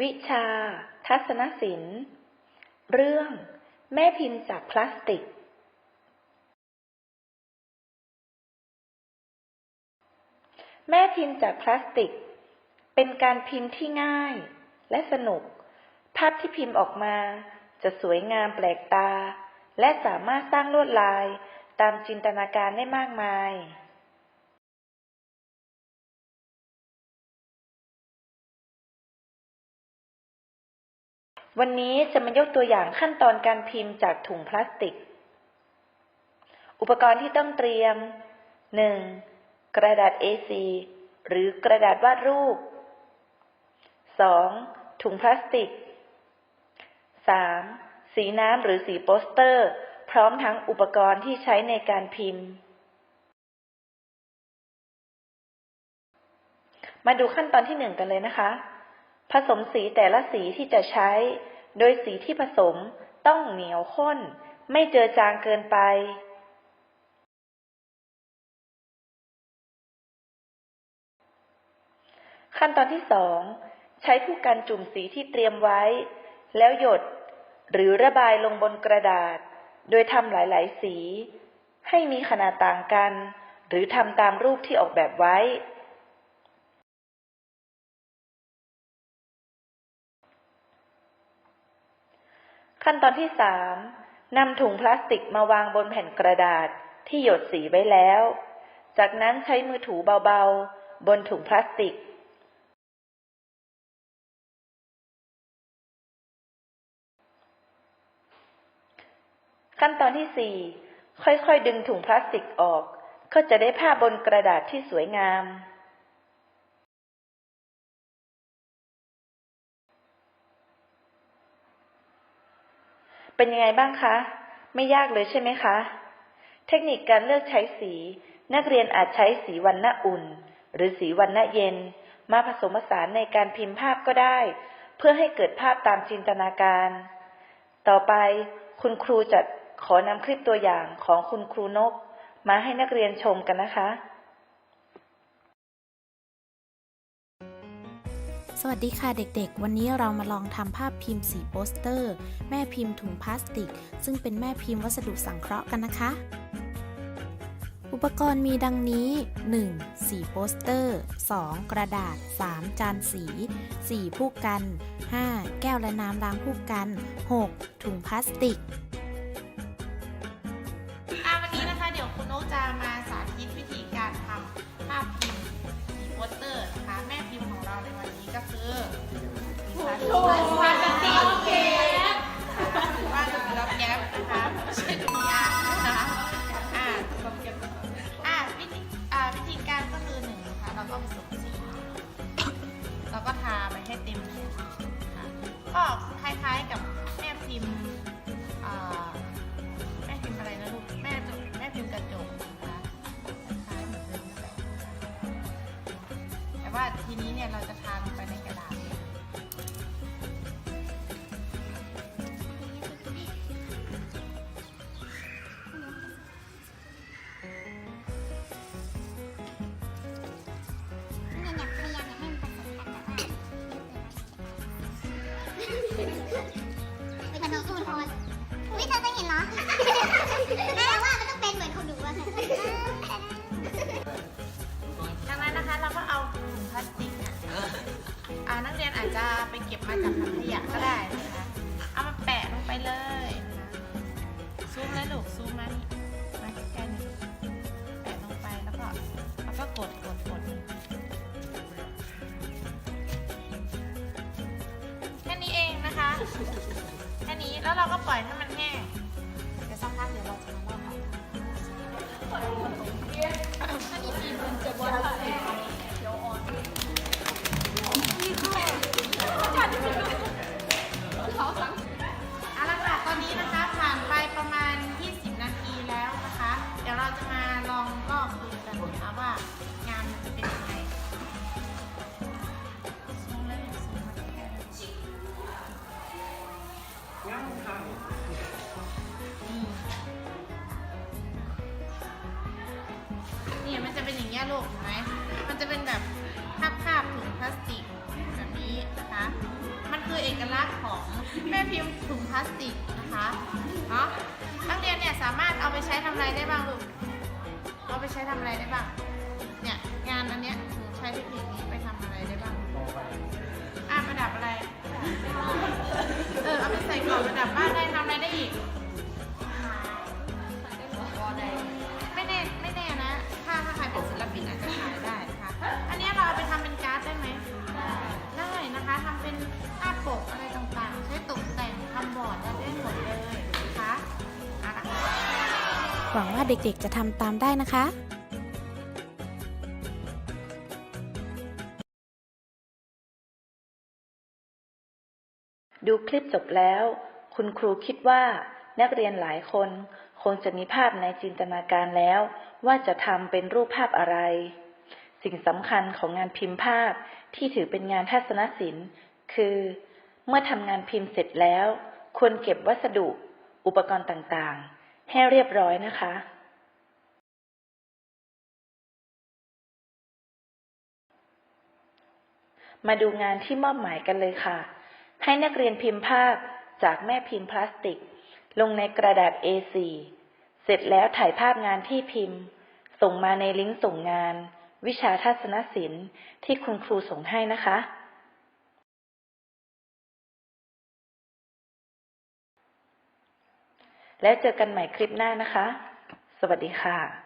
วิชา ทัศนศิลป์ เรื่อง แม่พิมพ์จากพลาสติก แม่พิมพ์จากพลาสติก เป็นการพิมพ์ที่ง่ายและสนุก ภาพที่พิมพ์ออกมาจะสวยงามแปลกตา และสามารถสร้างลวดลายตามจินตนาการได้มากมาย วันนี้จะมายกตัวอย่างขั้นตอนการพิมพ์จากถุงพลาสติก อุปกรณ์ที่ต้องเตรียม 1. กระดาษ A4 หรือกระดาษวาดรูป 2. ถุงพลาสติก 3. สีน้ำหรือสีโปสเตอร์ พร้อมทั้งอุปกรณ์ที่ใช้ในการพิมพ์ มาดูขั้นตอนที่หนึ่งกันเลยนะคะ ผสมสีแต่ละสีที่จะใช้ โดยสีที่ผสมต้องเหนียวข้น ไม่เจือจางเกินไป ขั้นตอนที่สองใช้ผู้กันจุ่มสีที่เตรียมไว้ แล้วหยด หรือระบายลงบนกระดาษ โดยทำหลาย ๆ สี ให้มีขนาดต่างกัน หรือทำตามรูปที่ออกแบบไว้ ขั้นตอนที่สามนำถุงพลาสติกมาวางบนแผ่นกระดาษที่หยดสีไว้แล้ว จากนั้นใช้มือถูเบาๆ บนถุงพลาสติก ขั้นตอนที่สี่ค่อยๆ ดึงถุงพลาสติกออก ก็จะได้ภาบนกระดาษที่สวยงาม เป็นยังไงบ้างคะ ไม่ยากเลยใช่ไหมคะ เทคนิคการเลือกใช้สี นักเรียนอาจใช้สีวันณะอุ่น หรือสีวันณะเย็น มาผสมผสานในการพิมพ์ภาพก็ได้ เพื่อให้เกิดภาพตามจินตนาการ ต่อไปคุณครูจะขอนำคลิปตัวอย่างของคุณครูนก มาให้นักเรียนชมกันนะคะ สวัสดีค่ะเด็กๆ วันนี้เรามาลองทำภาพพิมพ์สีโปสเตอร์ แม่พิมพ์ถุงพลาสติก ซึ่งเป็นแม่พิมพ์วัสดุสังเคราะห์กันนะคะ อุปกรณ์มีดังนี้ 1. สีโปสเตอร์ 2. กระดาษ 3. จานสี 4. ผู้กัน 5. แก้วและน้ำล้างผู้กัน 6. ถุงพลาสติก วาดรูปวาดเป็นสีแก๊ส มันดูคุณคนอุ้ยเธอจะเห็นเหรอแม่ว่ามันต้องเป็นเหมือนคนดูว่าดังนั้นนะคะเราก็เอาถุงพลาสติกเนี่ยอ่านักเรียนอาจจะไปเก็บมาจากถังขยะก็ได้นะคะ เอามาแปะลงไปเลยนะซูมเลยลูกซูมมานี่ แล้วเราก็ปล่อยให้มันแห้ง นี่เนี่ยมันจะเป็นอย่างเงี้ยลูกเห็นไหม มันจะเป็นแบบคาบๆถุงพลาสติกแบบนี้นะคะ มันคือเอกลักษณ์ของแม่พิมพ์ถุงพลาสติกนะคะเนาะนักเรียนเนี่ยสามารถเอาไปใช้ทำอะไรได้บ้างลูก เอาไปใช้ทำอะไรได้บ้าง เนี่ยงานอันเนี้ยหนูใช้เทคนิคนี้ไปทำอะไรได้บ้างอะ ส่กล่องประดับบ้านได้ทำอะไรได้อีก ไม่แน่ไม่แน่นะ ถ้าถ้าใครเป็นศิลปินอาจจะขายได้นะคะอันนี้เราเอาไปทำเป็นการ์ดได้ไหม ได้นะคะทำเป็นหน้าปกอะไรต่างๆ ใช้ตกแต่งทำบอร์ดได้ได้หมดเลยนะคะเอาละ หวังว่าเด็กๆจะทำตามได้นะคะ ดูคลิปจบแล้ว คุณครูคิดว่านักเรียนหลายคนคงจะมีภาพในจินตนาการแล้ว ว่าจะทำเป็นรูปภาพอะไร สิ่งสำคัญของงานพิมพ์ภาพที่ถือเป็นงานทัศนศิลป์ คือ เมื่อทำงานพิมพ์เสร็จแล้ว ควรเก็บวัสดุ อุปกรณ์ต่างๆ ให้เรียบร้อยนะคะมาดูงานที่มอบหมายกันเลยค่ะ ให้นักเรียนพิมพ์ภาพจากแม่พิมพ์พลาสติก ลงในกระดาษ A4 เสร็จแล้วถ่ายภาพงานที่พิมพ์ ส่งมาในลิงก์ส่งงาน วิชาทัศนศิลป์ที่คุณครูส่งให้นะคะ แล้วเจอกันใหม่คลิปหน้านะคะ สวัสดีค่ะ